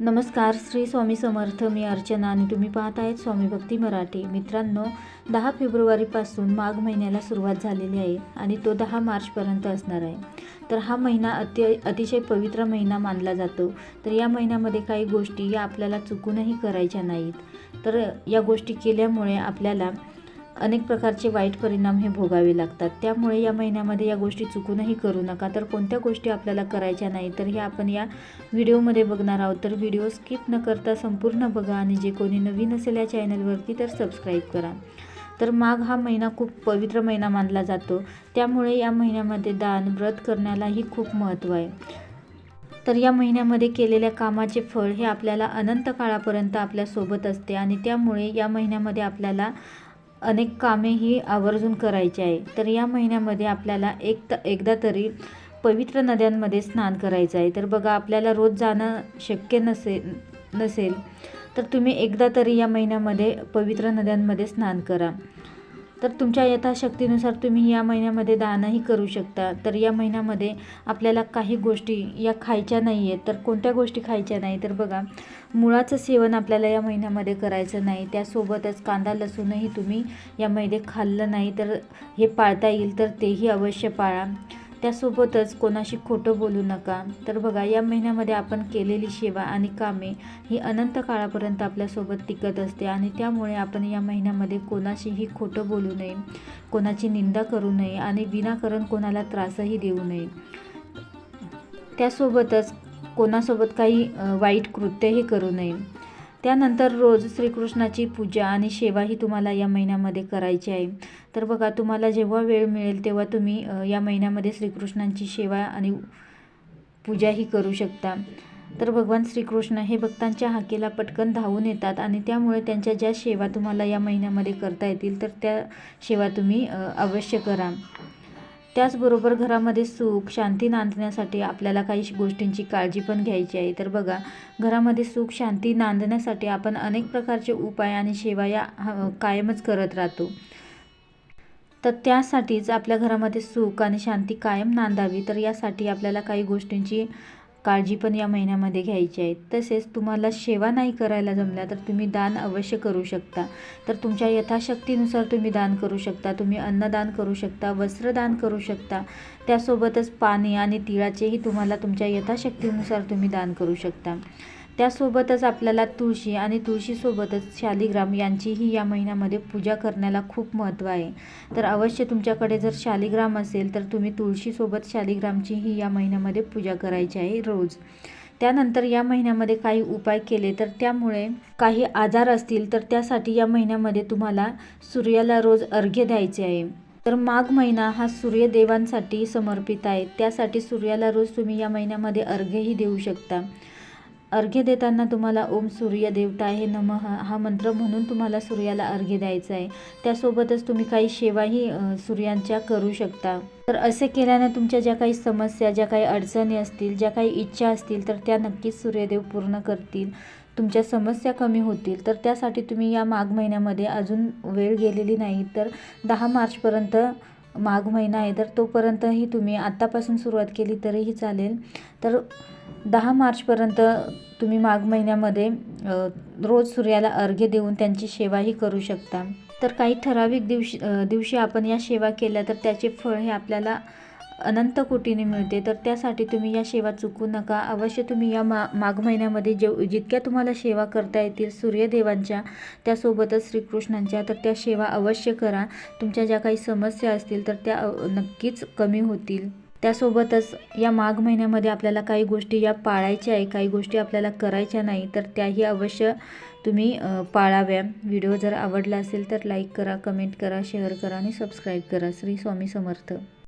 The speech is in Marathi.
नमस्कार श्री स्वामी समर्थ. मी अर्चना आणि तुम्ही पाहत आहेत स्वामी भक्ती मराठी. मित्रांनो दहा फेब्रुवारीपासून माघ महिन्याला सुरुवात झालेली आहे आणि तो दहा मार्चपर्यंत असणार आहे. तर हा महिना अति अतिशय पवित्र महिना मानला जातो. तर या महिन्यामध्ये काही गोष्टी या आपल्याला चुकूनही करायच्या नाहीत. तर या गोष्टी केल्यामुळे आपल्याला अनेक प्रकारचे वाईट परिणाम हे भोगावे लागतात. त्यामुळे या महिन्यामध्ये या गोष्टी चुकूनही करू नका. तर कोणत्या गोष्टी आपल्याला करायच्या नाही तर हे आपण या व्हिडिओमध्ये बघणार आहोत. तर व्हिडिओ स्किप न करता संपूर्ण बघा आणि जे कोणी नवीन असेल या चॅनलवरती तर सबस्क्राईब करा. तर माघ हा महिना खूप पवित्र महिना मानला जातो. त्यामुळे या महिन्यामध्ये दान व्रत करण्यालाही खूप महत्त्व आहे. तर या महिन्यामध्ये केलेल्या कामाचे फळ हे आपल्याला अनंत काळापर्यंत आपल्यासोबत असते आणि त्यामुळे या महिन्यामध्ये आपल्याला अनेक कामे ही आवर्जून करायची आहे. तर या महिन्यामध्ये आपल्याला एक त एकदा तरी पवित्र नद्यांमध्ये स्नान करायचं आहे. तर बघा आपल्याला रोज जाणं शक्य नसेल नसेल तर तुम्ही एकदा तरी या महिन्यामध्ये पवित्र नद्यांमध्ये स्नान करा. तर तुमच्या यथाशक्तीनुसार तुम्ही या महिन्यामध्ये दानही करू शकता. तर या महिन्यामध्ये आपल्याला काही गोष्टी या खायच्या नाही आहेत तर कोणत्या गोष्टी खायच्या नाही? तर बघा मुळाचं सेवन आपल्याला या महिन्यामध्ये करायचं नाही. त्यासोबतच कांदा लसूणही तुम्ही यामध्ये खाल्लं नाही तर हे पाळता येईल तर तेही अवश्य पाळा. त्यासोबतच कोणाशी खोटं बोलू नका. तर बघा या महिन्यामध्ये आपण केलेली सेवा आणि कामे ही अनंत काळापर्यंत आपल्यासोबत टिकत असते आणि त्यामुळे आपण या महिन्यामध्ये कोणाशीही खोटं बोलू नये कोणाची निंदा करू नये आणि विनाकारण कोणाला त्रासही देऊ नये. त्यासोबतच कोणासोबत काही वाईट कृत्यही करू नये. त्यानंतर रोज श्रीकृष्णाची पूजा आणि सेवाही तुम्हाला या महिन्यामध्ये करायची आहे. तर बघा तुम्हाला जेव्हा वेळ मिळेल तेव्हा तुम्ही या महिन्यामध्ये श्रीकृष्णांची सेवा आणि पूजाही करू शकता. तर भगवान श्रीकृष्ण हे भक्तांच्या हाकेला पटकन धावून येतात आणि त्यामुळे त्यांच्या ज्या सेवा तुम्हाला या महिन्यामध्ये करता येतील तर त्या सेवा तुम्ही अवश्य करा. त्याचबरोबर घरामध्ये सुख शांती नांदण्यासाठी आपल्याला काही गोष्टींची काळजी पण घ्यायची आहे. तर बघा घरामध्ये सुख शांती नांदण्यासाठी आपण अनेक प्रकारचे उपाय आणि सेवा या कायमच करत राहतो. तर त्यासाठीच आपल्या घरामध्ये सुख आणि शांती कायम नांदावी. तर यासाठी आपल्याला काही गोष्टींची काळजी पण या महिन्यामध्ये घ्यायची आहे. तसेच तुम्हाला सेवा नाही करायला जमल्या तर तुम्ही दान अवश्य करू शकता. तर तुमच्या यथाशक्तीनुसार तुम्ही दान करू शकता. तुम्ही अन्नदान करू शकता वस्त्रदान करू शकता. त्यासोबतच पाणी आणि तिळाचेही तुम्हाला तुमच्या यथाशक्तीनुसार तुम्ही दान करू शकता. त्यासोबतच आपल्याला तुळशी आणि तुळशीसोबतच शालिग्राम यांचीही या महिन्यामध्ये पूजा करण्याला खूप महत्त्व आहे. तर अवश्य तुमच्याकडे जर शालिग्राम असेल तर तुम्ही तुळशीसोबत शालिग्रामचीही या महिन्यामध्ये पूजा करायची आहे रोज. त्यानंतर या महिन्यामध्ये काही उपाय केले तर त्यामुळे काही आजार असतील तर त्यासाठी या महिन्यामध्ये तुम्हाला सूर्याला रोज अर्घ्य द्यायचे आहे. तर माघ महिना हा सूर्यदेवांसाठी समर्पित आहे. त्यासाठी सूर्याला रोज तुम्ही या महिन्यामध्ये अर्घ्यही देऊ शकता. अर्घ्य देताना तुम्हाला ओम सूर्य देवता हे नम हा मंत्र म्हणून तुम्हाला सूर्याला अर्घ्य द्यायचा आहे. त्यासोबतच तुम्ही काही सेवाही सूर्यांच्या करू शकता. तर असे केल्याने तुमच्या ज्या काही समस्या ज्या काही अडचणी असतील ज्या काही इच्छा असतील तर त्या नक्कीच सूर्यदेव पूर्ण करतील. तुमच्या समस्या कमी होतील. तर त्यासाठी तुम्ही या माघ महिन्यामध्ये अजून वेळ गेलेली नाही तर दहा मार्चपर्यंत माघ महिना आहे तर तोपर्यंतही तुम्ही आत्तापासून सुरुवात केली तरीही चालेल. तर दहा मार्चपर्यंत तुम्ही माघ महिन्यामध्ये रोज सूर्याला अर्घ्य देऊन त्यांची सेवाही करू शकता. तर काही ठराविक दिवशी दिवशी आपण या सेवा केल्या तर त्याचे फळ हे आपल्याला अनंत कोटीने मिळते तर त्यासाठी तुम्ही या सेवा चुकू नका. अवश्य तुम्ही या मा माघ महिन्यामध्ये जेव जितक्या तुम्हाला सेवा करता येतील सूर्यदेवांच्या त्यासोबतच श्रीकृष्णांच्या तर त्या सेवा अवश्य करा. तुमच्या ज्या काही समस्या असतील तर त्या नक्कीच कमी होतील. त्यासोबतच या माघ महिन्यामध्ये आपल्याला काही गोष्टी या पाळायच्या आहे काही गोष्टी आपल्याला करायच्या नाही तर त्याही अवश्य तुम्ही पाळाव्या. व्हिडिओ जर आवडला असेल तर लाईक करा कमेंट करा शेअर करा आणि सबस्क्राईब करा. श्री स्वामी समर्थ.